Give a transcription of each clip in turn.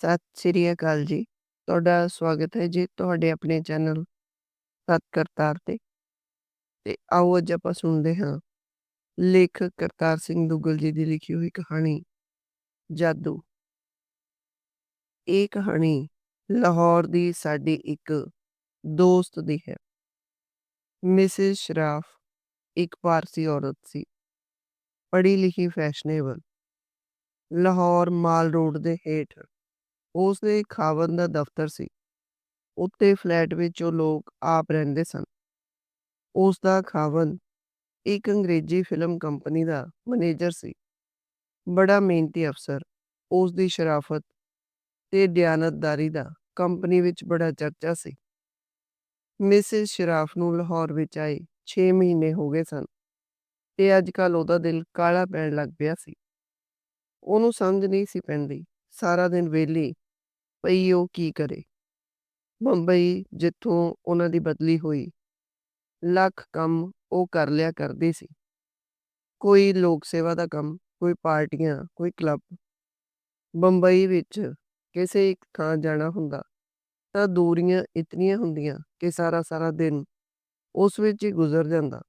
ਸਤਿ ਸ੍ਰੀ ਅਕਾਲ ਜੀ। ਤੁਹਾਡਾ ਸਵਾਗਤ ਹੈ ਜੀ ਤੁਹਾਡੇ ਆਪਣੇ ਚੈਨਲ ਸਤ ਕਰਤਾਰ ਤੇ। ਤੇ ਆਓ ਅੱਜ ਆਪਾਂ ਸੁਣਦੇ ਹਾਂ ਲੇਖਕ ਕਰਤਾਰ ਸਿੰਘ ਦੁੱਗਲ ਜੀ ਦੀ ਲਿਖੀ ਹੋਈ ਕਹਾਣੀ, ਜਾਦੂ। ਇਹ ਕਹਾਣੀ ਲਾਹੌਰ ਦੀ ਸਾਡੀ ਇੱਕ ਦੋਸਤ ਦੀ ਹੈ। ਮਿਸਿਸ ਸ਼ਰਾਫ ਇੱਕ ਪਾਰਸੀ ਔਰਤ ਸੀ। ਪੜ੍ਹੀ ਲਿਖੀ ਫੈਸ਼ਨੇਬਲ। ਲਾਹੌਰ ਮਾਲ ਰੋਡ ਦੇ ਹੇਠ ਉਸ ਦੇ ਖਾਵਨ ਦਾ ਦਫ਼ਤਰ ਸੀ। ਉੱਤੇ ਫਲੈਟ ਵਿੱਚ ਉਹ ਲੋਕ ਆਪ ਰਹਿੰਦੇ ਸਨ। ਉਸ ਦਾ ਖਾਵਨ ਇੱਕ ਅੰਗਰੇਜ਼ੀ ਫਿਲਮ ਕੰਪਨੀ ਦਾ ਮੈਨੇਜਰ ਸੀ। ਬੜਾ ਮਿਹਨਤੀ ਅਫਸਰ। ਉਸ ਦੀ ਸ਼ਰਾਫਤ ਤੇ ਦਿਆਨਤਦਾਰੀ ਦਾ ਕੰਪਨੀ ਵਿੱਚ ਬੜਾ ਚਰਚਾ ਸੀ। ਮਿਸਿਸ ਸ਼ਰਾਫ ਨੂੰ ਲਾਹੌਰ ਵਿੱਚ ਆਏ 6 ਮਹੀਨੇ ਹੋ ਗਏ ਸਨ ਤੇ ਅੱਜ ਕੱਲ ਉਹਦਾ ਦਿਲ ਕਾਲਾ ਪੈਣ ਲੱਗ ਪਿਆ ਸੀ। ਉਹਨੂੰ ਸਮਝ ਨਹੀਂ ਸੀ ਪੈਂਦੀ, ਸਾਰਾ ਦਿਨ ਵਿਹਲੀ ਭਈ ਉਹ ਕੀ ਕਰੇ। ਬੰਬਈ ਜਿੱਥੋਂ ਉਹਨਾਂ ਦੀ ਬਦਲੀ ਹੋਈ ਲੱਖ ਕੰਮ ਉਹ ਕਰ ਲਿਆ ਕਰਦੀ ਸੀ। ਕੋਈ ਲੋਕ ਸੇਵਾ ਦਾ ਕੰਮ, ਕੋਈ ਪਾਰਟੀਆਂ, ਕੋਈ ਕਲੱਬ। ਬੰਬਈ ਵਿੱਚ ਕਿਸੇ ਇੱਕ ਥਾਂ ਜਾਣਾ ਹੁੰਦਾ ਤਾਂ ਦੂਰੀਆਂ ਇਤਨੀਆਂ ਹੁੰਦੀਆਂ ਕਿ ਸਾਰਾ ਸਾਰਾ ਦਿਨ ਉਸ ਵਿੱਚ ਹੀ ਗੁਜ਼ਰ ਜਾਂਦਾ।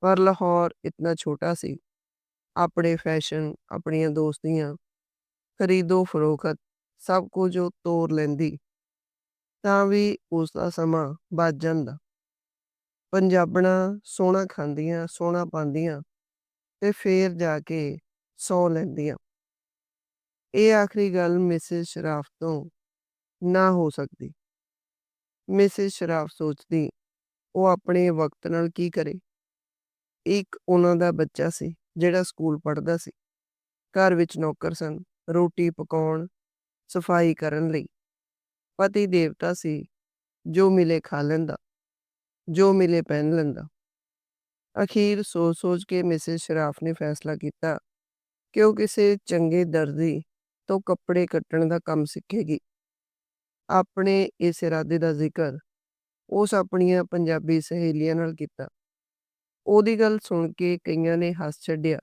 ਪਰ ਲਾਹੌਰ ਇਤਨਾ ਛੋਟਾ ਸੀ। ਆਪਣੇ ਫੈਸ਼ਨ, ਆਪਣੀਆਂ ਦੋਸਤੀਆਂ, ਖਰੀਦੋ ਫਰੋਖਤ ਸਭ ਕੁਝ ਉਹ ਤੋਰ ਲੈਂਦੀ ਤਾਂ ਵੀ ਉਸ ਦਾ ਸਮਾਂ ਬਚ ਜਾਂਦਾ। ਪੰਜਾਬਣਾਂ ਸੋਹਣਾ ਖਾਂਦੀਆਂ, ਸੋਹਣਾ ਪਾਉਂਦੀਆਂ ਤੇ ਫੇਰ ਜਾ ਕੇ ਸੌ ਲੈਂਦੀਆਂ। ਇਹ ਆਖਰੀ ਗੱਲ ਮਿਸਿਸ ਸ਼ਰਾਫ ਤੋਂ ਨਾ ਹੋ ਸਕਦੀ। ਮਿਸਿਸ ਸ਼ਰਾਫ ਸੋਚਦੀ ਉਹ ਆਪਣੇ ਵਕਤ ਨਾਲ ਕੀ ਕਰੇ। ਇੱਕ ਉਹਨਾਂ ਦਾ ਬੱਚਾ ਸੀ ਜਿਹੜਾ ਸਕੂਲ ਪੜ੍ਹਦਾ ਸੀ। ਘਰ ਵਿੱਚ ਨੌਕਰ ਸਨ ਰੋਟੀ ਪਕਾਉਣ, ਸਫ਼ਾਈ ਕਰਨ ਲਈ। ਪਤੀ ਦੇਵਤਾ ਸੀ ਜੋ ਮਿਲੇ ਖਾ ਲੈਂਦਾ, ਜੋ ਮਿਲੇ ਪਹਿਨ ਲੈਂਦਾ। ਅਖੀਰ ਸੋਚ ਸੋਚ ਕੇ ਮਿਸਿਸ ਸ਼ਰਾਫ ਨੇ ਫੈਸਲਾ ਕੀਤਾ ਕਿ ਉਹ ਕਿਸੇ ਚੰਗੇ ਦਰਜੀ ਤੋਂ ਕੱਪੜੇ ਕੱਟਣ ਦਾ ਕੰਮ ਸਿੱਖੇਗੀ। ਆਪਣੇ ਇਸ ਇਰਾਦੇ ਦਾ ਜ਼ਿਕਰ ਉਸ ਆਪਣੀਆਂ ਪੰਜਾਬੀ ਸਹੇਲੀਆਂ ਨਾਲ ਕੀਤਾ। ਉਹਦੀ ਗੱਲ ਸੁਣ ਕੇ ਕਈਆਂ ਨੇ ਹੱਸ ਛੱਡਿਆ।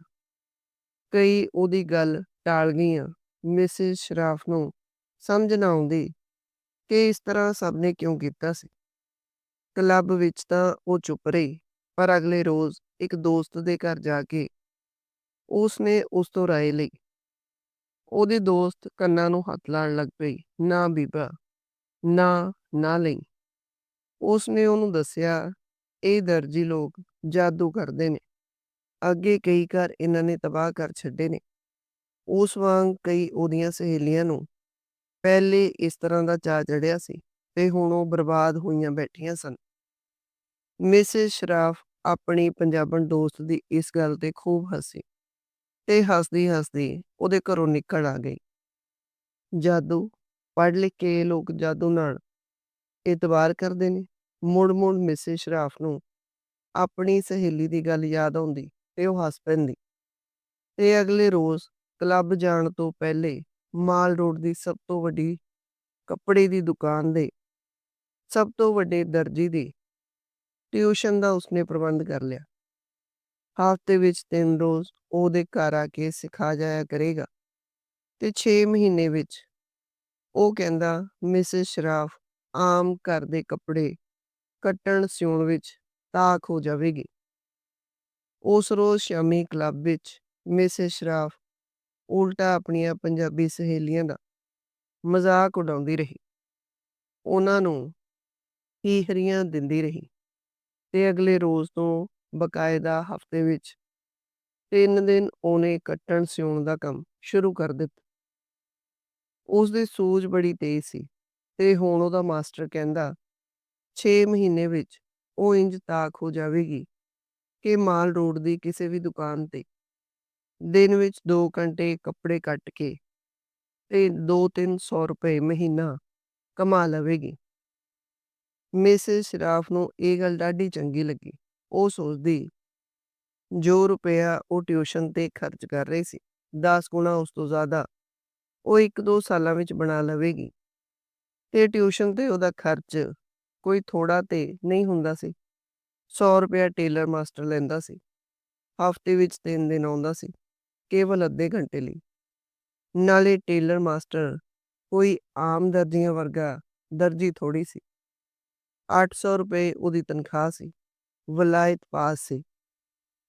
ਕਈ ਉਹਦੀ ਗੱਲ ਟਾਲ ਗਈਆਂ। ਮਿਸਿਸ ਸ਼ਰਾਫ ਨੂੰ ਸਮਝ ਨਾ ਆਉਂਦੀ ਕਿ ਇਸ ਤਰ੍ਹਾਂ ਸਭ ਨੇ ਕਿਉਂ ਕੀਤਾ ਸੀ। ਕਲੱਬ ਵਿੱਚ ਤਾਂ ਉਹ ਚੁੱਪ ਰਹੀ, ਪਰ ਅਗਲੇ ਰੋਜ਼ ਇੱਕ ਦੋਸਤ ਦੇ ਘਰ ਜਾ ਕੇ ਉਸ ਨੇ ਉਸ ਤੋਂ ਰਾਏ ਲਈ। ਉਹਦੇ ਦੋਸਤ ਕੰਨਾਂ ਨੂੰ ਹੱਥ ਲਾਉਣ ਲੱਗ ਪਈ, ਨਾ ਬੀਬਾ, ਨਾ ਨਾ ਲਈ। ਉਸ ਨੇ ਉਹਨੂੰ ਦੱਸਿਆ, ਇਹ ਦਰਜੀ ਲੋਕ ਜਾਦੂ ਕਰਦੇ ਨੇ। ਅੱਗੇ ਕਈ ਘਰ ਇਹਨਾਂ ਨੇ ਤਬਾਹ ਕਰ ਛੱਡੇ ਨੇ। ਉਸ ਵਾਂਗ ਕਈ ਉਹਦੀਆਂ ਸਹੇਲੀਆਂ ਨੂੰ ਪਹਿਲੇ ਇਸ ਤਰ੍ਹਾਂ ਦਾ ਚਾਅ ਚੜਿਆ ਸੀ ਤੇ ਹੁਣ ਉਹ ਬਰਬਾਦ ਹੋਈਆਂ ਬੈਠੀਆਂ ਸਨ। ਮਿਸਿਸ ਸ਼ਰਾਫ ਆਪਣੀ ਪੰਜਾਬਣ ਦੋਸਤ ਦੀ ਇਸ ਗੱਲ ਤੇ ਖੂਬ ਹੱਸੀ ਤੇ ਹੱਸਦੀ ਹੱਸਦੀ ਉਹਦੇ ਘਰੋਂ ਨਿਕਲ ਆ ਗਈ। ਜਾਦੂ, ਪੜ੍ਹ ਲਿਖ ਕੇ ਲੋਕ ਜਾਦੂ ਨਾਲ ਇਤਬਾਰ ਕਰਦੇ ਨੇ। ਮੁੜ ਮੁੜ ਮਿਸਿਸ ਸ਼ਰਾਫ ਨੂੰ ਆਪਣੀ ਸਹੇਲੀ ਦੀ ਗੱਲ ਯਾਦ ਆਉਂਦੀ ਤੇ ਉਹ ਹੱਸ ਪੈਂਦੀ। ਤੇ ਅਗਲੇ ਰੋਜ਼ ਕਲੱਬ ਜਾਣ ਤੋਂ ਪਹਿਲੇ ਮਾਲ ਰੋਡ ਦੀ ਸਭ ਤੋਂ ਵੱਡੀ ਕੱਪੜੇ ਦੀ ਦੁਕਾਨ ਦੇ, ਸਭ ਤੋਂ ਵੱਡੇ ਦਰਜੀ ਦੀ ਟਿਊਸ਼ਨ ਦਾ ਉਸਨੇ ਪ੍ਰਬੰਧ ਕਰ ਲਿਆ। ਹਫ਼ਤੇ ਵਿੱਚ ਤਿੰਨ ਰੋਜ਼ ਉਹਦੇ ਘਰ ਆ ਕੇ ਸਿਖਾ ਜਾਇਆ ਕਰੇਗਾ ਤੇ 6 ਮਹੀਨੇ ਵਿੱਚ ਉਹ ਕਹਿੰਦਾ, ਮਿਸਿਸ ਸ਼ਰਾਫ, ਆਮ ਘਰ ਦੇ ਕੱਪੜੇ ਕੱਟਣ ਸਿਉਣ ਵਿੱਚ ਤਾਕ ਹੋ ਜਾਵੇਗੀ। ਉਸ ਰੋਜ਼ ਸ਼ਾਮੀ ਕਲੱਬ ਵਿੱਚ ਮਿਸਿਸ ਸ਼ਰਾਫ ਉਲਟਾ ਆਪਣੀਆਂ ਪੰਜਾਬੀ ਸਹੇਲੀਆਂ ਦਾ ਮਜ਼ਾਕ ਉਡਾਉਂਦੀ ਰਹੀ। ਉਹਨਾਂ ਨੂੰ ਹੀਹਰੀਆਂ ਦਿੰਦੀ ਰਹੀ ਤੇ ਅਗਲੇ ਰੋਜ਼ ਤੋਂ ਬਕਾਇਦਾ ਹਫ਼ਤੇ ਵਿੱਚ ਤਿੰਨ ਦਿਨ ਉਹਨੇ ਕੱਟਣ ਸਿਉਣ ਦਾ ਕੰਮ ਸ਼ੁਰੂ ਕਰ ਦਿੱਤਾ। ਉਸ ਦੀ ਸੂਝ ਬੜੀ ਤੇਜ਼ ਸੀ ਤੇ ਹੁਣ ਉਹਦਾ ਮਾਸਟਰ ਕਹਿੰਦਾ 6 ਮਹੀਨੇ ਵਿੱਚ ਉਹ ਇੰਜ ਤਾਕ ਹੋ ਜਾਵੇਗੀ ਕਿ ਮਾਲ ਰੋਡ ਦੀ ਕਿਸੇ ਵੀ ਦੁਕਾਨ ਤੇ ਦਿਨ ਵਿੱਚ 2 ਘੰਟੇ ਕੱਪੜੇ ਕੱਟ ਕੇ ਤੇ 2-300 ਰੁਪਏ ਮਹੀਨਾ ਕਮਾ ਲਵੇਗੀ। ਮਿਸਿਸ ਸ਼ਰਾਫ ਨੂੰ ਇਹ ਗੱਲ ਡਾਢੀ ਚੰਗੀ ਲੱਗੀ। ਉਹ ਸੋਚਦੀ, ਜੋ ਰੁਪਇਆ ਉਹ ਟਿਊਸ਼ਨ ਤੇ ਖਰਚ ਕਰ ਰਹੀ ਸੀ 10 ਗੁਣਾ ਉਸ ਤੋਂ ਜ਼ਿਆਦਾ ਉਹ ਇੱਕ ਦੋ ਸਾਲਾਂ ਵਿੱਚ ਬਣਾ ਲਵੇਗੀ ਤੇ ਟਿਊਸ਼ਨ ਤੇ ਉਹਦਾ ਖਰਚ ਕੋਈ ਥੋੜਾ ਤੇ ਨਹੀਂ ਹੁੰਦਾ ਸੀ। 100 ਰੁਪਇਆ ਟੇਲਰ ਮਾਸਟਰ ਲੈਂਦਾ ਸੀ। ਹਫ਼ਤੇ ਵਿੱਚ ਤਿੰਨ ਦਿਨ ਆਉਂਦਾ ਸੀ ਕੇਵਲ ਅੱਧੇ ਘੰਟੇ ਲਈ। ਨਾਲੇ ਟੇਲਰ ਮਾਸਟਰ ਕੋਈ ਆਮ ਦਰਜੀਆਂ ਵਰਗਾ ਦਰਜੀ ਥੋੜ੍ਹੀ ਸੀ। 800 ਰੁਪਏ ਉਹਦੀ ਤਨਖ਼ਾਹ ਸੀ। ਵਲਾਇਤ ਪਾਸ ਸੀ।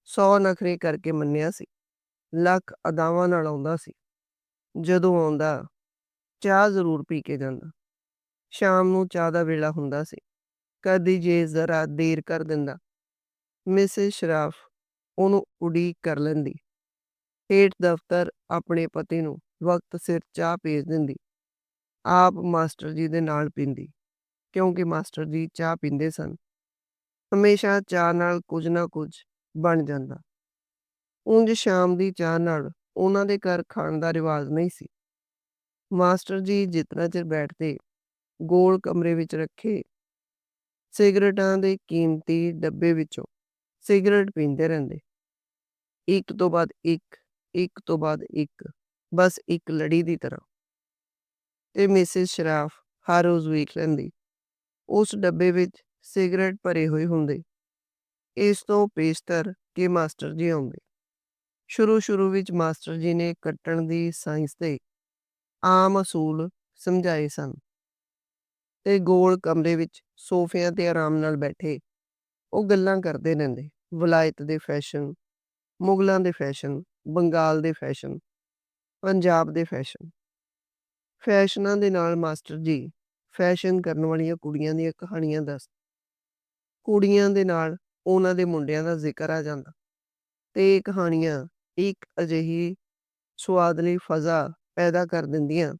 100 ਨਖ਼ਰੇ ਕਰਕੇ ਮੰਨਿਆ ਸੀ। ਲੱਖ ਅਦਾਵਾਂ ਨਾਲ ਆਉਂਦਾ ਸੀ। ਜਦੋਂ ਆਉਂਦਾ, ਚਾਹ ਜ਼ਰੂਰ ਪੀ ਕੇ ਜਾਂਦਾ। ਸ਼ਾਮ ਨੂੰ ਚਾਹ ਦਾ ਵੇਲਾ ਹੁੰਦਾ ਸੀ। ਕਦੀ ਜੇ ਜ਼ਰਾ ਦੇਰ ਕਰ ਦਿੰਦਾ ਮਿਸਿਸ ਸ਼ਰਾਫ ਉਹਨੂੰ ਉਡੀਕ ਕਰ ਲੈਂਦੀ। ਹੇਠ ਦਫ਼ਤਰ ਆਪਣੇ ਪਤੀ ਨੂੰ ਵਕਤ ਸਿਰ ਚਾਹ ਭੇਜ ਦਿੰਦੀ। ਆਪ ਮਾਸਟਰ ਜੀ ਦੇ ਨਾਲ ਪੀਂਦੀ ਕਿਉਂਕਿ ਮਾਸਟਰ ਜੀ ਚਾਹ ਪੀਂਦੇ ਸਨ। ਹਮੇਸ਼ਾ ਚਾਹ ਨਾਲ ਕੁਝ ਨਾ ਕੁਝ ਬਣ ਜਾਂਦਾ। ਉਂਝ ਸ਼ਾਮ ਦੀ ਚਾਹ ਨਾਲ ਉਹਨਾਂ ਦੇ ਘਰ ਖਾਣ ਦਾ ਰਿਵਾਜ ਨਹੀਂ ਸੀ। ਮਾਸਟਰ ਜੀ ਜਿਤਨਾ ਚਿਰ ਬੈਠਦੇ ਗੋਲ ਕਮਰੇ ਵਿੱਚ ਰੱਖੇ ਸਿਗਰਟਾਂ ਦੇ ਕੀਮਤੀ ਡੱਬੇ ਵਿੱਚੋਂ ਸਿਗਰਟ ਪੀਂਦੇ ਰਹਿੰਦੇ। ਇੱਕ ਤੋਂ ਬਾਅਦ ਇੱਕ, ਇੱਕ ਤੋਂ ਬਾਅਦ ਇੱਕ, ਬਸ ਇੱਕ ਲੜੀ ਦੀ ਤਰ੍ਹਾਂ। ਤੇ ਮਿਸਿਸ ਸ਼ਰਾਫ ਹਰ ਰੋਜ਼ ਵੇਖ ਲੈਂਦੀ। ਉਸ ਡੱਬੇ ਵਿੱਚ ਸਿਗਰਟ ਭਰੇ ਹੋਏ ਹੁੰਦੇ। ਇਸ ਤੋਂ ਪੇਸ਼ਤਰ ਕਿ ਮਾਸਟਰ ਜੀ ਆਉਂਦੇ। ਸ਼ੁਰੂ-ਸ਼ੁਰੂ ਵਿੱਚ ਮਾਸਟਰ ਜੀ ਨੇ ਕੱਟਣ ਦੀ ਸਾਇੰਸ ਦੇ ਆਮ ਅਸੂਲ ਸਮਝਾਏ ਸਨ। ਤੇ ਗੋਲ ਕਮਰੇ ਵਿੱਚ ਸੋਫਿਆਂ ਤੇ ਆਰਾਮ ਨਾਲ ਬੈਠੇ ਉਹ ਗੱਲਾਂ ਕਰਦੇ ਰਹਿੰਦੇ। ਵਲਾਇਤ ਦੇ ਫੈਸ਼ਨ, ਮੁਗਲਾਂ ਦੇ ਫੈਸ਼ਨ, ਬੰਗਾਲ ਦੇ ਫੈਸ਼ਨ, ਪੰਜਾਬ ਦੇ ਫੈਸ਼ਨ। ਫੈਸ਼ਨਾਂ ਦੇ ਨਾਲ ਮਾਸਟਰ ਜੀ ਫੈਸ਼ਨ ਕਰਨ ਵਾਲੀਆਂ ਕੁੜੀਆਂ ਦੀਆਂ ਕਹਾਣੀਆਂ ਦੱਸ ਕੁੜੀਆਂ ਦੇ ਨਾਲ ਉਹਨਾਂ ਦੇ ਮੁੰਡਿਆਂ ਦਾ ਜ਼ਿਕਰ ਆ ਜਾਂਦਾ। ਤੇ ਇਹ ਕਹਾਣੀਆਂ ਇੱਕ ਅਜਿਹੀ ਸੁਆਦਲੀ ਫ਼ਜ਼ਾ ਪੈਦਾ ਕਰ ਦਿੰਦੀਆਂ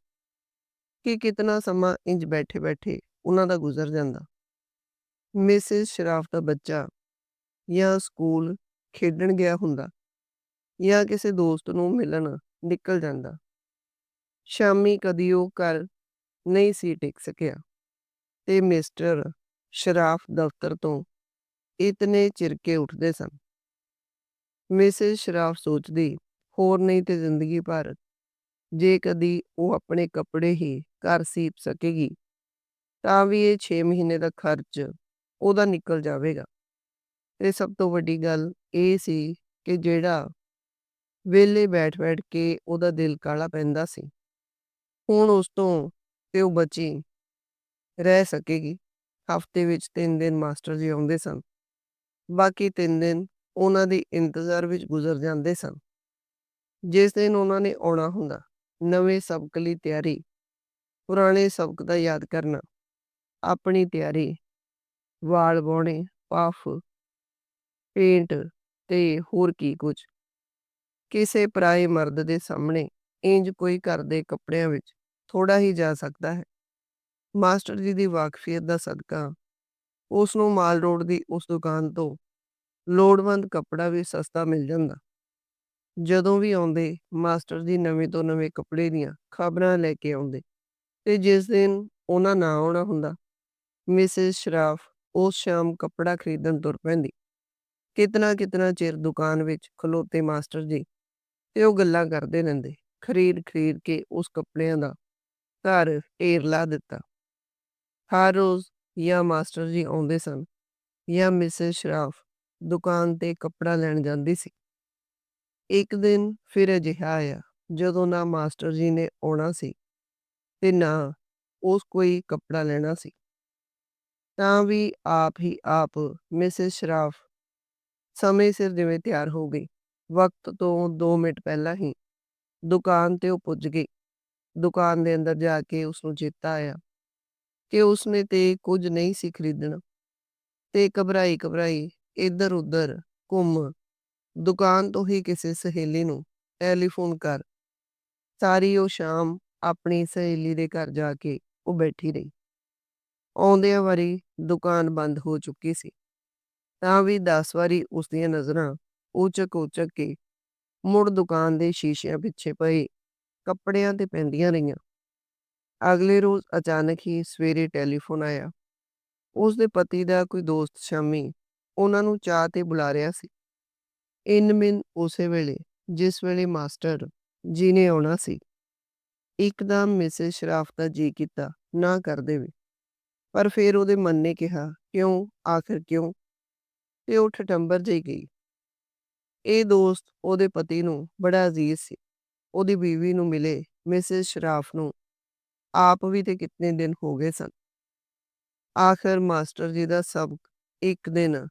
ਕਿ ਕਿਤਨਾ ਸਮਾਂ ਇੰਜ ਬੈਠੇ-ਬੈਠੇ ਉਹਨਾਂ ਦਾ ਗੁਜ਼ਰ ਜਾਂਦਾ। ਮਿਸਿਸ ਸ਼ਰਾਫ ਦਾ ਬੱਚਾ ਜਾਂ ਸਕੂਲ ਖੇਡਣ ਗਿਆ ਹੁੰਦਾ ਜਾਂ ਕਿਸੇ ਦੋਸਤ ਨੂੰ ਮਿਲਣ ਨਿਕਲ ਜਾਂਦਾ। ਸ਼ਾਮੀ ਕਦੀ ਉਹ ਘਰ ਨਹੀਂ ਸੀ ਟਿਕ ਸਕਿਆ ਤੇ ਮਿਸਟਰ ਸ਼ਰਾਫ ਦਫ਼ਤਰ ਤੋਂ ਇਤਨੇ ਚਿਰਕੇ ਉੱਠਦੇ ਸਨ। ਮਿਸਿਸ ਸ਼ਰਾਫ ਸੋਚਦੀ, ਹੋਰ ਨਹੀਂ ਤੇ ਜ਼ਿੰਦਗੀ ਭਰ ਜੇ ਕਦੀ ਉਹ ਆਪਣੇ ਕੱਪੜੇ ਹੀ ਘਰ ਸੀਪ ਸਕੇਗੀ, ਤਾਂ ਵੀ ਇਹ 6 ਮਹੀਨੇ ਦਾ ਖਰਚ ਉਹਦਾ ਨਿਕਲ ਜਾਵੇਗਾ। ਤੇ ਸਭ ਤੋਂ ਵੱਡੀ ਗੱਲ ਇਹ ਸੀ ਕਿ ਜਿਹੜਾ ਵਿਹਲੇ ਬੈਠ-ਬੈਠ ਕੇ ਉਹਦਾ ਦਿਲ ਕਾਲਾ ਪੈਂਦਾ ਸੀ ਹੁਣ ਉਸ ਤੋਂ ਤੇ ਉਹ ਬਚੀ ਰਹਿ ਸਕੇਗੀ। ਹਫ਼ਤੇ ਵਿੱਚ 3 ਦਿਨ ਮਾਸਟਰ ਜੀ ਆਉਂਦੇ ਸਨ। ਬਾਕੀ 3 ਦਿਨ ਉਹਨਾਂ ਦੇ ਇੰਤਜ਼ਾਰ ਵਿੱਚ ਗੁਜ਼ਰ ਜਾਂਦੇ ਸਨ। ਜਿਸ ਦਿਨ ਉਹਨਾਂ ਨੇ ਆਉਣਾ ਹੁੰਦਾ ਨਵੇਂ ਸਬਕ ਲਈ ਤਿਆਰੀ, ਪੁਰਾਣੇ ਸਬਕ ਦਾ ਯਾਦ ਕਰਨਾ, ਆਪਣੀ ਤਿਆਰੀ, ਵਾਲ ਵਾਹੁਣੇ, ਪਫ ਪੇਂਟ ਤੇ ਹੋਰ ਕੀ ਕੁਝ। ਕਿਸੇ ਪਰਾਏ ਮਰਦ ਦੇ ਸਾਹਮਣੇ ਇੰਜ ਕੋਈ ਘਰ ਦੇ ਕੱਪੜਿਆਂ ਵਿੱਚ ਥੋੜ੍ਹਾ ਹੀ ਜਾ ਸਕਦਾ ਹੈ। ਮਾਸਟਰ ਜੀ ਦੀ ਵਾਕਫੀਅਤ ਦਾ ਸਦਕਾ, ਉਸ ਨੂੰ ਮਾਲ ਰੋਡ ਦੀ ਉਸ ਦੁਕਾਨ ਤੋਂ ਲੋੜਵੰਦ ਕੱਪੜਾ ਵੀ ਸਸਤਾ ਮਿਲ ਜਾਂਦਾ। ਜਦੋਂ ਵੀ ਆਉਂਦੇ, ਮਾਸਟਰ ਜੀ ਨਵੇਂ ਤੋਂ ਨਵੇਂ ਕੱਪੜੇ ਦੀਆਂ ਖ਼ਬਰਾਂ ਲੈ ਕੇ ਆਉਂਦੇ ਤੇ ਜਿਸ ਦਿਨ ਉਹਨਾਂ ਨਾ ਆਉਣਾ ਹੁੰਦਾ, ਮਿਸਿਸ ਸ਼ਰਾਫ ਉਸ ਸ਼ਾਮ ਕੱਪੜਾ ਖਰੀਦਣ ਤੁਰ ਪੈਂਦੀ। ਕਿਤਨਾ-ਕਿਤਨਾ ਚਿਰ ਦੁਕਾਨ ਵਿੱਚ ਖਲੋਤੇ ਮਾਸਟਰ ਜੀ ਤੇ ਉਹ ਗੱਲਾਂ ਕਰਦੇ ਰਹਿੰਦੇ। ਖਰੀਦ-ਖਰੀਦ ਕੇ ਉਸ ਕੱਪੜਿਆਂ ਦਾ ਘਰ ਢੇਰ ਲਾ ਦਿੱਤਾ। ਹਰ ਰੋਜ਼ ਜਾਂ ਮਾਸਟਰ ਜੀ ਆਉਂਦੇ ਸਨ ਜਾਂ ਮਿਸਿਸ ਸ਼ਰਾਫ ਦੁਕਾਨ ਤੇ ਕੱਪੜਾ ਲੈਣ ਜਾਂਦੀ ਸੀ। ਇੱਕ ਦਿਨ ਫਿਰ ਅਜਿਹਾ ਆਇਆ, ਜਦੋਂ ਨਾ ਮਾਸਟਰ ਜੀ ਨੇ ਆਉਣਾ ਸੀ ਤੇ ਨਾ ਉਸ ਕੋਈ ਕੱਪੜਾ ਲੈਣਾ ਸੀ। ਤਾਂ ਵੀ ਆਪ ਹੀ ਆਪ ਮਿਸਿਸ ਸ਼ਰਾਫ ਸਮੇਂ ਸਿਰ ਜਿਵੇਂ ਤਿਆਰ ਹੋ ਗਈ। ਵਕਤ ਤੋਂ 2 ਮਿੰਟ ਪਹਿਲਾਂ ਹੀ ਦੁਕਾਨ ਤੇ ਉਹ ਪੁੱਜ ਗਈ। ਦੁਕਾਨ ਦੇ ਅੰਦਰ ਜਾ ਕੇ ਉਸਨੂੰ ਚੇਤਾ ਆਇਆ ਕਿ ਉਸਨੇ ਤੇ ਕੁਝ ਨਹੀਂ ਸੀ ਖਰੀਦਣਾ ਤੇ ਘਬਰਾਈ-ਘਬਰਾਈ ਇੱਧਰ-ਉੱਧਰ ਘੁੰਮ ਦੁਕਾਨ ਤੋਂ ਹੀ ਕਿਸੇ ਸਹੇਲੀ ਨੂੰ ਟੈਲੀਫੋਨ ਕਰ ਸਾਰੀ ਉਹ ਸ਼ਾਮ ਆਪਣੀ ਸਹੇਲੀ ਦੇ ਘਰ ਜਾ ਕੇ ਉਹ ਬੈਠੀ ਰਹੀ। ਆਉਂਦਿਆਂ ਵਾਰੀ ਦੁਕਾਨ ਬੰਦ ਹੋ ਚੁੱਕੀ ਸੀ ਤਾਂ ਵੀ 10 ਵਾਰੀ ਉਸ ਦੀਆਂ ਨਜ਼ਰਾਂ ਊਚਕ-ਊਚਕ ਕੇ ਮੁੜ ਦੁਕਾਨ ਦੇ ਸ਼ੀਸ਼ਿਆਂ ਪਿੱਛੇ ਪਏ ਕੱਪੜਿਆਂ ਤੇ ਪੈਂਦੀਆਂ ਰਹੀਆਂ। ਅਗਲੇ ਰੋਜ਼ ਅਚਾਨਕ ਹੀ ਸਵੇਰੇ ਟੈਲੀਫੋਨ ਆਇਆ। ਉਸਦੇ ਪਤੀ ਦਾ ਕੋਈ ਦੋਸਤ ਸ਼ਾਮੀ ਉਹਨਾਂ ਨੂੰ ਚਾਹ ਤੇ ਬੁਲਾ ਰਿਹਾ ਸੀ। ਇੰਨ-ਮਿੰਨ ਉਸੇ ਵੇਲੇ, ਜਿਸ ਵੇਲੇ ਮਾਸਟਰ ਜੀ ਨੇ ਆਉਣਾ ਸੀ। ਇੱਕਦਮ ਮਿਸਿਸ ਸ਼ਰਾਫ ਦਾ ਜੀਅ ਕੀਤਾ, ਨਾ ਕਰ ਦੇਵੇ ਪਰ ਫਿਰ ਉਹਦੇ ਮਨ ਨੇ ਕਿਹਾ, ਕਿਉਂ ਆਖਿਰ ਕਿਉਂ ਤੇ ਉਹ ਠਟੰਬਰ ਜਿਹੀ ਗਈ। ਇਹ ਦੋਸਤ ਉਹਦੇ ਪਤੀ ਨੂੰ ਬੜਾ ਅਜ਼ੀਜ਼ ਸੀ। ਉਹਦੀ ਬੀਵੀ ਨੂੰ ਮਿਲੇ ਮਿਸਿਸ ਸ਼ਰਾਫ ਨੂੰ ਆਪ ਵੀ ਤੇ ਕਿਤਨੇ ਦਿਨ ਹੋ ਗਏ ਸਨ। ਆਖਰ ਮਾਸਟਰ ਜੀ ਦਾ ਸਬਕ ਇੱਕ ਦਿਨ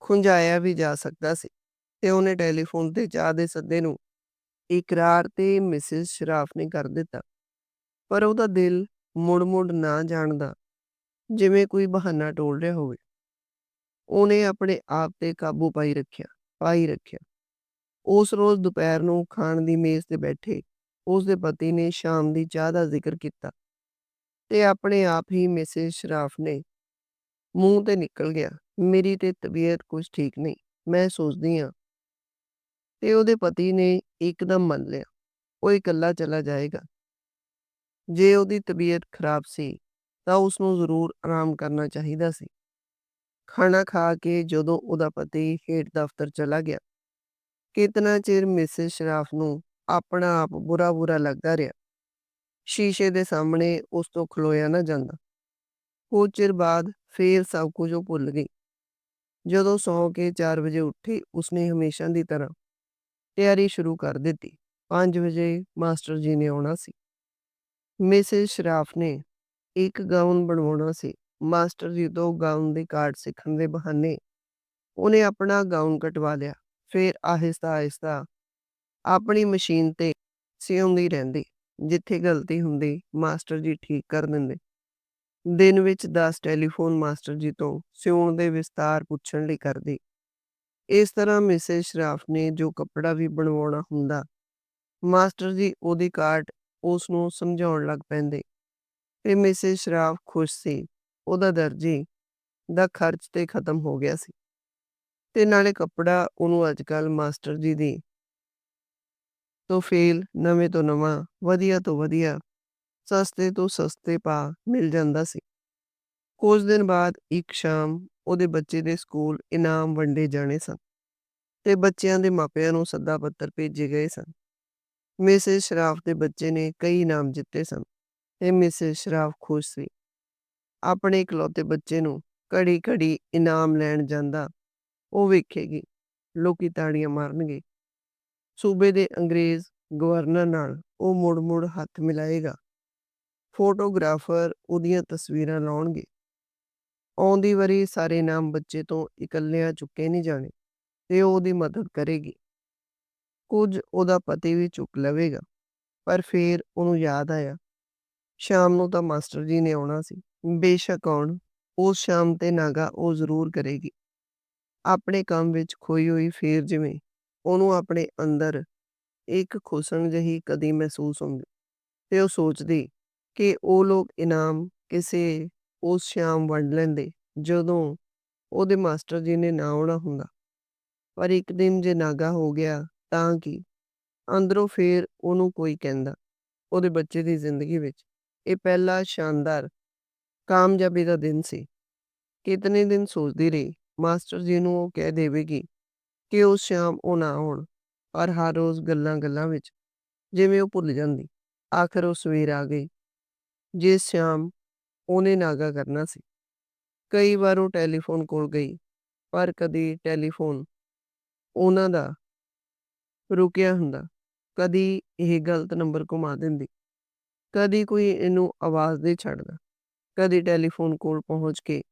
ਖੁੰਝਾਇਆ ਵੀ ਜਾ ਸਕਦਾ ਸੀ ਤੇ ਉਹਨੇ ਟੈਲੀਫੋਨ ਤੇ ਚਾਹ ਦੇ ਸੱਦੇ ਨੂੰ ਇਕਰਾਰ ਤੇ ਮਿਸਿਸ ਸ਼ਰਾਫ ਨੇ ਕਰ ਦਿੱਤਾ ਪਰ ਉਹਦਾ ਦਿਲ ਮੁੜ-ਮੁੜ ਨਾ ਜਾਣਦਾ ਜਿਵੇਂ ਕੋਈ ਬਹਾਨਾ ਟੋਲ ਰਿਹਾ ਹੋਵੇ ਉਹਨੇ ਆਪਣੇ ਆਪ ਤੇ ਕਾਬੂ ਪਾਈ ਰੱਖਿਆ ਪਾਈ ਰੱਖਿਆ। ਉਸ ਰੋਜ਼ ਦੁਪਹਿਰ ਨੂੰ ਖਾਣ ਦੀ ਮੇਜ਼ ਤੇ ਬੈਠੇ ਉਸ ਦੇ ਪਤੀ ਨੇ ਸ਼ਾਮ ਦੀ ਚਾਹ ਦਾ ਜ਼ਿਕਰ ਕੀਤਾ ਤੇ ਆਪਣੇ ਆਪ ਹੀ ਮਿਸਿਸ ਸ਼ਰਾਫ ਨੇ ਮੂੰਹ ਤੇ ਨਿਕਲ ਗਿਆ, ਮੇਰੀ ਤੇ ਤਬੀਅਤ ਕੁਝ ਠੀਕ ਨਹੀਂ, ਮੈਂ ਸੋਚਦੀ ਹਾਂ। ਤੇ ਉਹਦੇ ਪਤੀ ਨੇ ਇੱਕਦਮ ਮੰਨ ਲਿਆ, ਉਹ ਇਕੱਲਾ ਚਲਾ ਜਾਏਗਾ। ਜੇ ਉਹਦੀ ਤਬੀਅਤ ਖਰਾਬ ਸੀ ਤਾਂ ਉਸ ਨੂੰ ਜ਼ਰੂਰ ਆਰਾਮ ਕਰਨਾ ਚਾਹੀਦਾ ਸੀ। ਖਾਣਾ ਖਾ ਕੇ ਜਦੋਂ ਉਹਦਾ ਪਤੀ ਹੇਠ ਦਫ਼ਤਰ ਚਲਾ ਗਿਆ, ਕਿਤਨਾ ਚਿਰ ਮਿਸਿਸ ਸ਼ਰਾਫ ਨੂੰ ਆਪਣਾ ਆਪ ਬੁਰਾ ਬੁਰਾ ਲੱਗਦਾ ਰਿਹਾ। ਸ਼ੀਸ਼ੇ ਦੇ ਸਾਹਮਣੇ ਉਸ ਤੋਂ ਖਲੋਇਆ ਨਾ ਜਾਂਦਾ। ਕੁਝ ਚਿਰ ਬਾਅਦ ਫੇਰ ਸਭ ਕੁਝ ਉਹ ਭੁੱਲ ਗਈ। ਜਦੋਂ ਸੌਂ ਕੇ 4 ਵਜੇ ਉੱਠੀ, ਉਸਨੇ ਹਮੇਸ਼ਾ ਦੀ ਤਰ੍ਹਾਂ ਤਿਆਰੀ ਸ਼ੁਰੂ ਕਰ ਦਿੱਤੀ। 5 ਵਜੇ ਮਾਸਟਰ ਜੀ ਨੇ ਆਉਣਾ ਸੀ। ਮਿਸਿਸ ਸ਼ਰਾਫ ਨੇ ਇੱਕ ਗਾਊਨ ਬਣਵਾਉਣਾ ਸੀ। ਮਾਸਟਰ ਜੀ ਤੋਂ ਗਾਊਨ ਦੀ ਕਾਟ ਸਿੱਖਣ ਦੇ ਬਹਾਨੇ ਉਹਨੇ ਆਪਣਾ ਗਾਊਨ ਕਟਵਾ ਲਿਆ, ਫਿਰ ਆਹਿਸਤਾ ਆਹਿਸਤਾ ਆਪਣੀ ਮਸ਼ੀਨ ਤੇ ਸਿਉਂਦੀ ਰਹਿੰਦੀ, ਜਿੱਥੇ ਗਲਤੀ ਹੁੰਦੀ ਮਾਸਟਰ ਜੀ ਠੀਕ ਕਰ ਦਿੰਦੇ। ਦਿਨ ਵਿੱਚ 10 ਟੈਲੀਫੋਨ ਮਾਸਟਰ ਜੀ ਤੋਂ ਸਿਉਣ ਦੇ ਵਿਸਤਾਰ ਪੁੱਛਣ ਲਈ ਕਰਦੀ। ਇਸ ਤਰ੍ਹਾਂ ਮਿਸਿਸ ਸ਼ਰਾਫ ਨੇ ਜੋ ਕੱਪੜਾ ਵੀ ਬਣਵਾਉਣਾ ਹੁੰਦਾ, ਮਾਸਟਰ ਜੀ ਉਹਦੀ ਕਾਰਟ ਉਸ ਨੂੰ ਸਮਝਾਉਣ ਲੱਗ ਪੈਂਦੇ। ਤੇ ਮਿਸੇ ਸ਼ਰਾਫ ਖੁਸ਼ ਸੀ। ਉਹਦਾ ਦਰਜੀ ਦਾ ਖਰਚ ਤੇ ਖਤਮ ਹੋ ਗਿਆ ਸੀ। ਤੇ ਨਾਲੇ ਕੱਪੜਾ ਉਹਨੂੰ ਅੱਜਕੱਲ ਮਾਸਟਰ ਜੀ ਦੀ ਤੋਂ ਫੇਲ, ਨਵੇਂ ਤੋਂ ਨਵਾਂ, ਵਧੀਆ ਤੋਂ ਵਧੀਆ, ਸਸਤੇ ਤੋਂ ਸਸਤੇ ਪਾ ਮਿਲ ਜਾਂਦਾ ਸੀ। ਕੁਝ ਦਿਨ ਬਾਅਦ ਇੱਕ ਸ਼ਾਮ ਉਹਦੇ ਬੱਚੇ ਦੇ ਸਕੂਲ ਇਨਾਮ ਵੰਡੇ ਜਾਣੇ ਸਨ ਤੇ ਬੱਚਿਆਂ ਦੇ ਮਾਪਿਆਂ ਨੂੰ ਸੱਦਾ ਪੱਤਰ ਭੇਜੇ ਗਏ ਸਨ। ਮਿਸਿਸ ਸ਼ਰਾਫ ਦੇ ਬੱਚੇ ਨੇ ਕਈ ਇਨਾਮ ਜਿੱਤੇ ਸਨ ਤੇ ਮਿਸਿਸ ਸ਼ਰਾਫ ਖੁਸ਼ ਸੀ। ਆਪਣੇ ਇਕਲੌਤੇ ਬੱਚੇ ਨੂੰ ਘੜੀ ਘੜੀ ਇਨਾਮ ਲੈਣ ਜਾਂਦਾ, ਉਹ ਵੇਖੇਗੀ, ਲੋਕੀ ਤਾੜੀਆਂ ਮਾਰਨਗੇ। ਸੂਬੇ ਦੇ ਅੰਗਰੇਜ਼ ਗਵਰਨਰ ਨਾਲ ਉਹ ਮੁੜ-ਮੁੜ ਹੱਥ ਮਿਲਾਏਗਾ। ਫੋਟੋਗ੍ਰਾਫਰ ਉਹਦੀਆਂ ਤਸਵੀਰਾਂ ਲਾਉਣਗੇ। ਆਉਂਦੀ ਵਾਰੀ ਸਾਰੇ ਨਾਮ ਬੱਚੇ ਤੋਂ ਇਕੱਲਿਆਂ ਚੁੱਕੇ ਨਹੀਂ ਜਾਣੇ ਤੇ ਉਹ ਉਹਦੀ ਮਦਦ ਕਰੇਗੀ। ਕੁਝ ਉਹਦਾ ਪਤੀ ਵੀ ਚੁੱਕ ਲਵੇਗਾ, ਪਰ ਫੇਰ ਉਹਨੂੰ ਯਾਦ ਆਇਆ, ਸ਼ਾਮ ਨੂੰ ਤਾਂ ਮਾਸਟਰ ਜੀ ਨੇ ਆਉਣਾ ਸੀ। ਬੇਸ਼ੱਕ ਆਉਣ ਉਸ ਸ਼ਾਮ ਤੇ ਨਾਗਾ ਉਹ ਜ਼ਰੂਰ ਕਰੇਗੀ। ਆਪਣੇ ਕੰਮ ਵਿੱਚ ਖੋਈ ਹੋਈ ਫੇਰ ਜਿਵੇਂ ਉਹਨੂੰ ਆਪਣੇ ਅੰਦਰ ਇੱਕ ਖੁਸਣ ਜਹੀ ਕਦੀ ਮਹਿਸੂਸ ਹੁੰਦੀ ਤੇ ਉਹ ਸੋਚਦੀ ਕਿ ਉਹ ਲੋਕ ਇਨਾਮ ਕਿਸੇ ਉਸ ਸ਼ਾਮ ਵੰਡ ਲੈਂਦੇ ਜਦੋਂ ਉਹਦੇ ਮਾਸਟਰ ਜੀ ਨੇ ਨਾ ਆਉਣਾ ਹੁੰਦਾ। ਪਰ ਇੱਕ ਦਿਨ ਜੇ ਨਾਗਾ ਹੋ ਗਿਆ ਤਾਂ ਕਿ? ਅੰਦਰੋਂ ਫੇਰ ਉਹਨੂੰ ਕੋਈ ਕਹਿੰਦਾ, ਉਹਦੇ ਬੱਚੇ ਦੀ ਜ਼ਿੰਦਗੀ ਵਿੱਚ ਇਹ ਪਹਿਲਾ ਸ਼ਾਨਦਾਰ ਕਾਮਯਾਬੀ ਦਾ ਦਿਨ ਸੀ ਕਿਤਨੇ ਦਿਨ ਸੋਚਦੀ ਰਹੀ ਮਾਸਟਰ ਜੀ ਨੂੰ ਉਹ ਕਹਿ ਦੇਵੇਗੀ ਕਿ ਉਸ ਸ਼ਾਮ ਉਹ ਨਾ ਆਉਣ ਪਰ ਹਰ ਰੋਜ਼ ਗੱਲਾਂ-ਗੱਲਾਂ ਵਿੱਚ ਜਿਵੇਂ ਉਹ ਭੁੱਲ ਜਾਂਦੀ ਆਖਰ ਉਹ ਸਵੇਰ ਆ ਗਈ ਜਿਸ ਸ਼ਾਮ ਉਹਨੇ ਨਾਗਾ ਕਰਨਾ ਸੀ ਕਈ ਵਾਰ ਉਹ ਟੈਲੀਫੋਨ ਕੋਲ ਗਈ ਪਰ ਕਦੀ ਟੈਲੀਫੋਨ ਉਹਨਾਂ ਦਾ ਰੁਕਿਆ ਹੁੰਦਾ ਕਦੀ ਇਹ ਗਲਤ ਨੰਬਰ ਘੁਮਾ ਦਿੰਦੀ ਕਦੀ ਕੋਈ ਇਹਨੂੰ ਆਵਾਜ਼ ਦੇ ਛੱਡਦਾ ਕਦੇ ਟੈਲੀਫੋਨ ਕੋਲ ਪਹੁੰਚ ਕੇ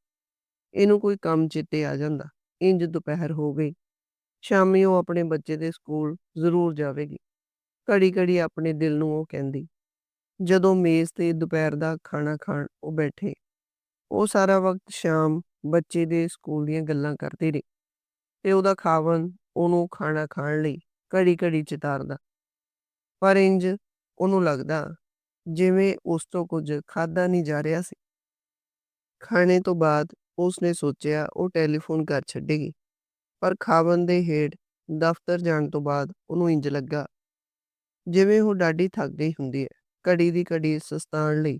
ਇਹਨੂੰ ਕੋਈ ਕੰਮ ਚਿੱਤੇ ਆ ਜਾਂਦਾ ਇੰਜ ਦੁਪਹਿਰ ਹੋ ਗਈ। ਸ਼ਾਮੀ ਉਹ ਆਪਣੇ ਬੱਚੇ ਦੇ ਸਕੂਲ ਜ਼ਰੂਰ ਜਾਵੇਗੀ। ਘੜੀ ਘੜੀ ਆਪਣੇ ਦਿਲ ਨੂੰ ਉਹ ਕਹਿੰਦੀ, ਜਦੋਂ ਮੇਜ਼ ਤੇ ਦੁਪਹਿਰ ਦਾ ਖਾਣਾ ਖਾਣ ਉਹ ਬੈਠੇ, ਉਹ ਸਾਰਾ ਵਕਤ ਸ਼ਾਮ ਬੱਚੇ ਦੇ ਸਕੂਲ ਦੀਆਂ ਗੱਲਾਂ ਕਰਦੇ ਰਹੇ ਤੇ ਉਹਦਾ ਖਾਵਨ ਉਹਨੂੰ ਖਾਣਾ ਖਾਣ ਲਈ ਘੜੀ ਘੜੀ ਚਿਤਾਰਦਾ। ਪਰ ਇੰਜ ਉਹਨੂੰ ਲੱਗਦਾ ਜਿਵੇਂ ਉਸ ਤੋਂ ਕੁਝ ਖਾਦਾ ਨਹੀਂ ਜਾ ਰਿਹਾ ਸੀ। ਖਾਣੇ ਤੋਂ ਬਾਅਦ ਉਸਨੇ ਸੋਚਿਆ ਉਹ ਟੈਲੀਫੋਨ ਕਰ ਛੱਡੇਗੀ। ਪਰ ਖਾਵਨ ਦੇ ਹੇਠ ਦਫ਼ਤਰ ਜਾਣ ਤੋਂ ਬਾਅਦ ਉਹਨੂੰ ਇੰਜ ਲੱਗਾ, ਜਿਵੇਂ ਉਹ ਡਾਢੀ ਥੱਕ ਗਈ ਹੁੰਦੀ ਹੈ। ਘੜੀ ਦੀ ਘੜੀ ਸੁਸਤਾਉਣ ਲਈ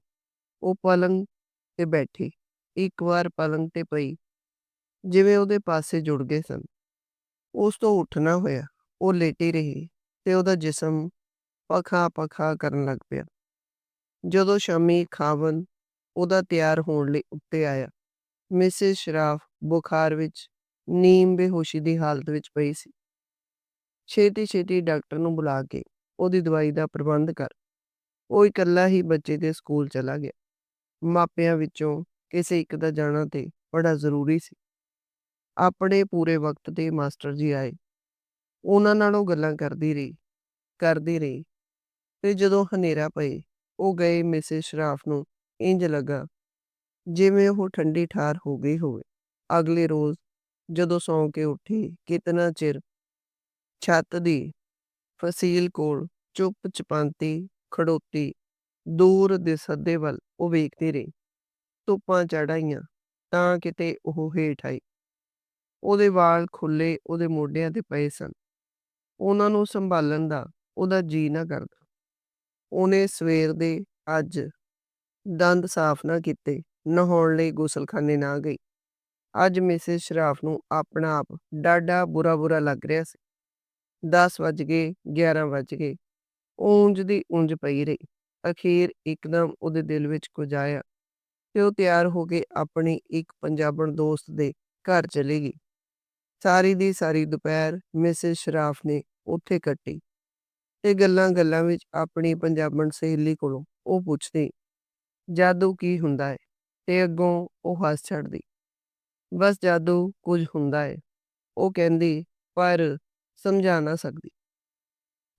ਉਹ ਪਲੰਗ ਤੇ ਬੈਠੀ, ਇੱਕ ਵਾਰ ਪਲੰਗ ਤੇ ਪਈ, ਜਿਵੇਂ ਉਹਦੇ ਪਾਸੇ ਜੁੜ ਗਏ ਸਨ। ਉਸ ਤੋਂ ਉੱਠਣਾ ਹੋਇਆ, ਉਹ ਲੇਟੀ ਰਹੀ ਤੇ ਉਹਦਾ ਜਿਸਮ ਪਖਾ ਪਖਾ ਕਰਨ ਲੱਗ ਪਿਆ। ਜਦੋਂ ਸ਼ਾਮੀ ਖਾਵਨ ਉਹਦਾ ਤਿਆਰ ਹੋਣ ਲਈ ਉੱਤੇ ਆਇਆ ਮਿਸਿਸ ਸ਼ਰਾਫ ਬੁਖਾਰ ਵਿੱਚ ਨੀਮ ਬੇਹੋਸ਼ੀ ਦੀ ਹਾਲਤ ਵਿੱਚ ਪਈ ਸੀ ਛੇਤੀ ਛੇਤੀ ਡਾਕਟਰ ਨੂੰ ਬੁਲਾ ਕੇ ਉਹਦੀ ਦਵਾਈ ਦਾ ਪ੍ਰਬੰਧ ਕਰ ਉਹ ਇਕੱਲਾ ਹੀ ਬੱਚੇ ਦੇ ਸਕੂਲ ਚਲਾ ਗਿਆ। ਮਾਪਿਆਂ ਵਿੱਚੋਂ ਕਿਸੇ ਇੱਕ ਦਾ ਜਾਣਾ ਤੇ ਬੜਾ ਜ਼ਰੂਰੀ ਸੀ। ਆਪਣੇ ਪੂਰੇ ਵਕਤ ਤੇ ਮਾਸਟਰ ਜੀ ਆਏ। ਉਹਨਾਂ ਨਾਲ ਉਹ ਗੱਲਾਂ ਕਰਦੀ ਰਹੀ, ਕਰਦੀ ਰਹੀ ਤੇ ਜਦੋਂ ਹਨੇਰਾ ਪਏ ਉਹ ਗਏ ਮਿਸਿਸ ਸ਼ਰਾਫ ਨੂੰ ਇੰਜ ਲੱਗਾ ਜਿਵੇਂ ਉਹ ਠੰਡੀ ਠਾਰ ਹੋ ਗਈ ਹੋਵੇ। ਅਗਲੇ ਰੋਜ਼ ਜਦੋਂ ਸੌਂ ਕੇ ਉੱਠੀ, ਕਿਤਨਾ ਚਿਰ ਛੱਤ ਦੀ ਫਸੀਲ ਕੋਲ ਚੁੱਪ ਚਪਾਂਤੀ ਖੜੋਤੀ, ਦੂਰ ਦੇ ਸੱਦੇ ਵੱਲ ਉਹ ਵੇਖਦੀ ਰਹੀ। ਧੁੱਪਾਂ ਚੜਾਈਆਂ ਤਾਂ ਕਿਤੇ ਉਹ ਹੇਠ ਆਈ। ਉਹਦੇ ਵਾਲ ਖੁੱਲੇ ਉਹਦੇ ਮੋਢਿਆਂ ਤੇ ਪਏ ਸਨ। ਉਹਨਾਂ ਨੂੰ ਸੰਭਾਲਣ ਦਾ ਉਹਦਾ ਜੀ ਨਾ ਕਰਦਾ। ਉਹਨੇ ਸਵੇਰ ਦੇ ਅੱਜ ਦੰਦ ਸਾਫ਼ ਨਾ ਕੀਤੇ, ਨਹਾਉਣ ਲਈ ਗੁਸਲਖਾਨੇ ਨਾ ਗਈ। ਅੱਜ ਮਿਸਿਸ ਸ਼ਰਾਫ ਨੂੰ ਆਪਣਾ ਆਪ ਡਾਢਾ ਬੁਰਾ-ਬੁਰਾ ਲੱਗ ਰਿਹਾ ਸੀ। 10 ਵੱਜ ਗਏ, 11 ਵੱਜ ਗਏ। ਉਂਝ ਦੀ ਉਂਝ ਪਈ ਰਹੀ। ਅਖੀਰ ਇੱਕਦਮ ਉਹਦੇ ਦਿਲ ਵਿੱਚ ਕੁਝ ਆਇਆ ਤੇ ਉਹ ਤਿਆਰ ਹੋ ਕੇ ਆਪਣੀ ਇੱਕ ਪੰਜਾਬਣ ਦੋਸਤ ਦੇ ਘਰ ਚਲੀ ਗਈ। ਸਾਰੀ ਦੀ ਸਾਰੀ ਦੁਪਹਿਰ ਮਿਸਿਸ ਸ਼ਰਾਫ ਨੇ ਉੱਥੇ ਕੱਟੀ ਤੇ ਗੱਲਾਂ-ਗੱਲਾਂ ਵਿੱਚ ਆਪਣੀ ਪੰਜਾਬਣ ਸਹੇਲੀ ਕੋਲੋਂ ਉਹ ਪੁੱਛਦੀ, ਜਾਦੂ ਕੀ ਹੁੰਦਾ ਹੈ? ਤੇ ਅੱਗੋਂ ਉਹ ਹੱਸ ਛੱਡਦੀ। ਬਸ ਜਾਦੂ ਕੁਝ ਹੁੰਦਾ ਹੈ, ਉਹ ਕਹਿੰਦੀ, ਪਰ ਸਮਝਾ ਨਾ ਸਕਦੀ।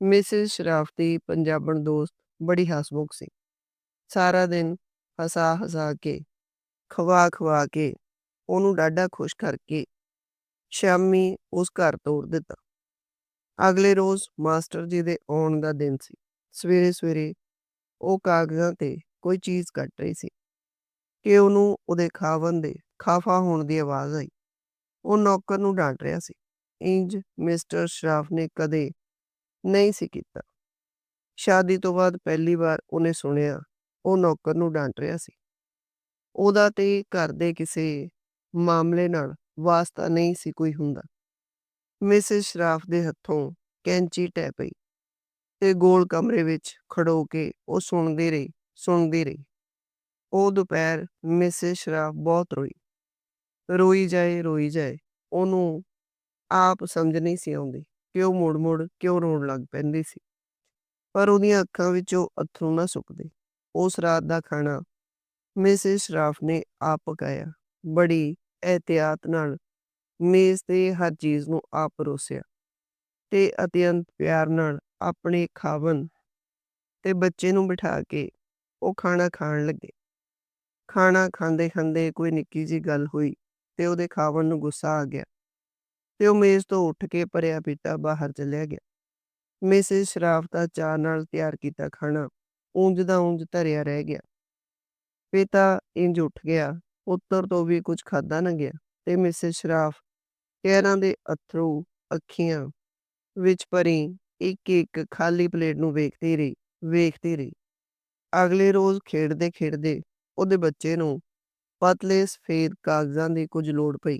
ਮਿਸਿਸ ਸ਼ਰਾਫ ਦੀ ਪੰਜਾਬਣ ਦੋਸਤ ਬੜੀ ਹੱਸਮੁਖ ਸੀ। ਸਾਰਾ ਦਿਨ ਹਸਾ-ਹਸਾ ਕੇ, ਖਵਾ-ਖਵਾ ਕੇ, ਉਹਨੂੰ ਡਾਢਾ ਖੁਸ਼ ਕਰਕੇ ਸ਼ਾਮੀ ਉਸ ਘਰ ਤੋਰ ਦਿੱਤਾ। ਅਗਲੇ ਰੋਜ਼ ਮਾਸਟਰ ਜੀ ਦੇ ਆਉਣ ਦਾ ਦਿਨ ਸੀ। ਸਵੇਰੇ-ਸਵੇਰੇ ਉਹ ਕਾਗਜ਼ਾਂ ਤੇ ਕੋਈ ਚੀਜ਼ ਕੱਟ ਰਹੀ ਸੀ ਕਿ ਉਹਨੂੰ ਉਹਦੇ ਖਾਵਨ ਦੇ ਖਾਫਾ ਹੋਣ ਦੀ ਆਵਾਜ਼ ਆਈ। ਉਹ ਨੌਕਰ ਨੂੰ ਡਾਂਟ ਰਿਹਾ ਸੀ। ਇੰਜ ਮਿਸਟਰ ਸ਼ਰਾਫ ਨੇ ਕਦੇ ਨਹੀਂ ਸੀ ਕੀਤਾ। ਸ਼ਾਦੀ ਤੋਂ ਬਾਅਦ ਪਹਿਲੀ ਵਾਰ ਉਹਨੇ ਸੁਣਿਆ ਉਹ ਨੌਕਰ ਨੂੰ ਡਾਂਟ ਰਿਹਾ ਸੀ। ਉਹਦਾ ਤੇ ਘਰ ਦੇ ਕਿਸੇ ਮਾਮਲੇ ਨਾਲ ਵਾਸਤਾ ਨਹੀਂ ਸੀ ਕੋਈ ਹੁੰਦਾ। ਮਿਸਿਸ ਸ਼ਰਾਫ ਦੇ ਹੱਥੋਂ ਕੈਂਚੀ ਟਹਿ ਪਈ ਤੇ ਗੋਲ ਕਮਰੇ ਵਿੱਚ ਖੜੋ ਕੇ ਉਹ ਸੁਣਦੀ ਰਹੀ, ਸੁਣਦੀ ਰਹੀ। ਉਹ ਦੁਪਹਿਰ ਮਿਸਿਸ ਸ਼ਰਾਫ ਬਹੁਤ ਰੋਈ। ਰੋਈ ਜਾਏ, ਰੋਈ ਜਾਏ। ਉਹਨੂੰ ਆਪ ਸਮਝ ਨਹੀਂ ਸੀ ਆਉਂਦੀ ਕਿ ਉਹ ਮੁੜ-ਮੁੜ ਕਿਉਂ ਰੋਣ ਲੱਗ ਪੈਂਦੀ ਸੀ। ਪਰ ਉਹਦੀਆਂ ਅੱਖਾਂ ਵਿੱਚੋਂ ਅੱਥਰੂ ਨਾ ਸੁੱਕਦੇ। ਉਸ ਰਾਤ ਦਾ ਖਾਣਾ ਮਿਸਿਸ ਸ਼ਰਾਫ ਨੇ ਆਪ ਪਕਾਇਆ। ਬੜੀ ਇਹਤਿਆਤ ਨਾਲ ਮੇਜ਼ ਤੇ ਹਰ ਚੀਜ਼ ਨੂੰ ਆਪ ਪਰੋਸਿਆ ਤੇ ਅਤਿਅੰਤ ਪਿਆਰ ਨਾਲ ਆਪਣੇ ਖਾਵਨ ਤੇ ਬੱਚੇ ਨੂੰ ਬਿਠਾ ਕੇ ਉਹ ਖਾਣਾ ਖਾਣ ਲੱਗੇ। ਖਾਣਾ ਖਾਂਦੇ-ਖਾਂਦੇ ਕੋਈ ਨਿੱਕੀ ਜਿਹੀ ਗੱਲ ਹੋਈ ਤੇ ਉਹਦੇ ਖਾਵਣ ਨੂੰ ਗੁੱਸਾ ਆ ਗਿਆ ਤੇ ਉਹ ਮੇਜ਼ ਤੋਂ ਉੱਠ ਕੇ ਭਰਿਆ ਪੀਤਾ ਬਾਹਰ ਚਲਿਆ ਗਿਆ। ਮਿਸਿਸ ਸ਼ਰਾਫ ਦਾ ਚਾਅ ਨਾਲ ਤਿਆਰ ਕੀਤਾ ਖਾਣਾ ਉਂਝ ਦਾ ਉਂਝ ਧਰਿਆ ਰਹਿ ਗਿਆ। ਪਿਤਾ ਇੰਜ ਉੱਠ ਗਿਆ, ਪੁੱਤਰ ਤੋਂ ਵੀ ਕੁਝ ਖਾਧਾ ਨਾ ਗਿਆ ਤੇ ਮਿਸਿਸ ਸ਼ਰਾਫ ਕਹਿਰਾਂ ਦੇ ਅਥਰੂ ਅੱਖੀਆਂ ਵਿੱਚ ਭਰੀ ਇੱਕ-ਇੱਕ ਖਾਲੀ ਪਲੇਟ ਨੂੰ ਵੇਖਦੀ ਰਹੀ, ਵੇਖਦੀ ਰਹੀ। ਅਗਲੇ ਰੋਜ਼ ਖੇਡਦੇ-ਖੇਡਦੇ ਉਹਦੇ ਬੱਚੇ ਨੂੰ ਪਤਲੇ ਸਫੇਦ ਕਾਗਜ਼ਾਂ ਦੀ ਕੁਝ ਲੋੜ ਪਈ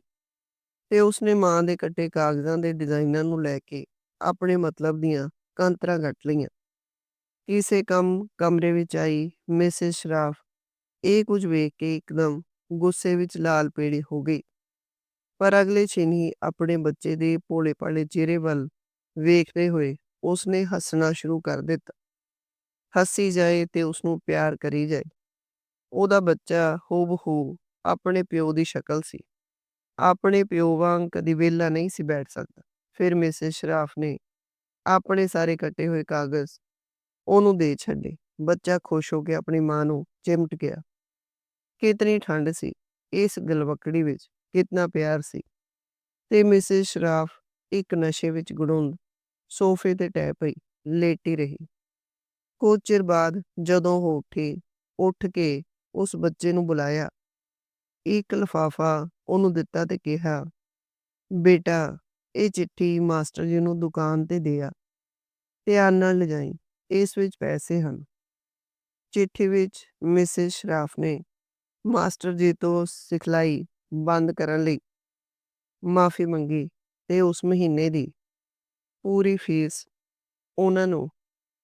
ਤੇ ਉਸਨੇ ਮਾਂ ਦੇ ਕੱਟੇ ਕਾਗਜ਼ਾਂ ਦੇ ਡਿਜ਼ਾਈਨਾਂ ਨੂੰ ਲੈ ਕੇ ਆਪਣੇ ਮਤਲਬ ਦੀਆਂ ਕੰਤਰਾਂ ਕੱਟ ਲਈਆਂ। ਕਿਸੇ ਕੰਮ, ਕਮਰੇ ਵਿੱਚ ਆਈ ਮਿਸਿਸ ਸ਼ਰਾਫ ਇਹ ਕੁਝ ਵੇਖ ਕੇ ਇੱਕਦਮ ਗੁੱਸੇ ਵਿੱਚ ਲਾਲ ਪੀੜੀ ਹੋ ਗਈ। ਪਰ ਅਗਲੇ ਛਿਨ ਹੀ ਆਪਣੇ ਬੱਚੇ ਦੇ ਭੋਲੇ-ਭਾਲੇ ਚਿਹਰੇ ਵੱਲ ਵੇਖਦੇ ਹੋਏ ਉਸਨੇ ਹੱਸਣਾ ਸ਼ੁਰੂ ਕਰ ਦਿੱਤਾ। ਹੱਸੀ ਜਾਏ ਤੇ ਉਸਨੂੰ ਪਿਆਰ ਕਰੀ ਜਾਏ। ਉਹਦਾ ਬੱਚਾ ਹੂਬਹੂ ਆਪਣੇ ਪਿਓ ਦੀ ਸ਼ਕਲ ਸੀ। ਆਪਣੇ ਪਿਓ ਵਾਂਗ ਕਦੀ ਵਿਹਲਾ ਨਹੀਂ ਸੀ ਬੈਠ ਸਕਦਾ। ਫਿਰ ਮਿਸਿਸ ਸ਼ਰਾਫ ਨੇ ਆਪਣੇ ਸਾਰੇ ਕੱਟੇ ਹੋਏ ਕਾਗਜ਼ ਉਹਨੂੰ ਦੇ ਛੱਡੇ। ਬੱਚਾ ਖੁਸ਼ ਹੋ ਕੇ ਆਪਣੀ ਮਾਂ ਨੂੰ ਚਿਮਟ ਗਿਆ। ਕਿਤਨੀ ਠੰਡ ਸੀ ਇਸ ਗਲਵੱਕੜੀ ਵਿੱਚ, ਕਿਤਨਾ ਪਿਆਰ ਸੀ। ਤੇ ਮਿਸਿਸ ਸ਼ਰਾਫ ਇੱਕ ਨਸ਼ੇ ਵਿੱਚ ਗੁੜੁੰਦ ਸੋਫੇ ਤੇ ਟਹਿ ਪਈ, ਲੇਟੀ ਰਹੀ। ਕੁਝ ਚਿਰ ਬਾਅਦ ਜਦੋਂ ਉਹ ਉੱਠੀ, ਉੱਠ ਕੇ ਉਸ ਬੱਚੇ ਨੂੰ ਬੁਲਾਇਆ। ਇੱਕ ਲਿਫਾਫਾ ਉਹਨੂੰ ਦਿੱਤਾ ਤੇ ਕਿਹਾ, ਬੇਟਾ ਇਹ ਚਿੱਠੀ ਮਾਸਟਰ ਜੀ ਨੂੰ ਦੁਕਾਨ ਤੇ ਦੇ ਆ। ਧਿਆਨ ਨਾਲ ਲਿਜਾਈ ਇਸ ਵਿੱਚ ਪੈਸੇ ਹਨ। ਚਿੱਠੀ ਵਿੱਚ ਮਿਸਿਸ ਸ਼ਰਾਫ ਨੇ ਮਾਸਟਰ ਜੀ ਤੋਂ ਸਿਖਲਾਈ ਬੰਦ ਕਰਨ ਲਈ ਮਾਫ਼ੀ ਮੰਗੀ ਤੇ ਉਸ ਮਹੀਨੇ ਦੀ ਪੂਰੀ ਫੀਸ ਉਹਨਾਂ ਨੂੰ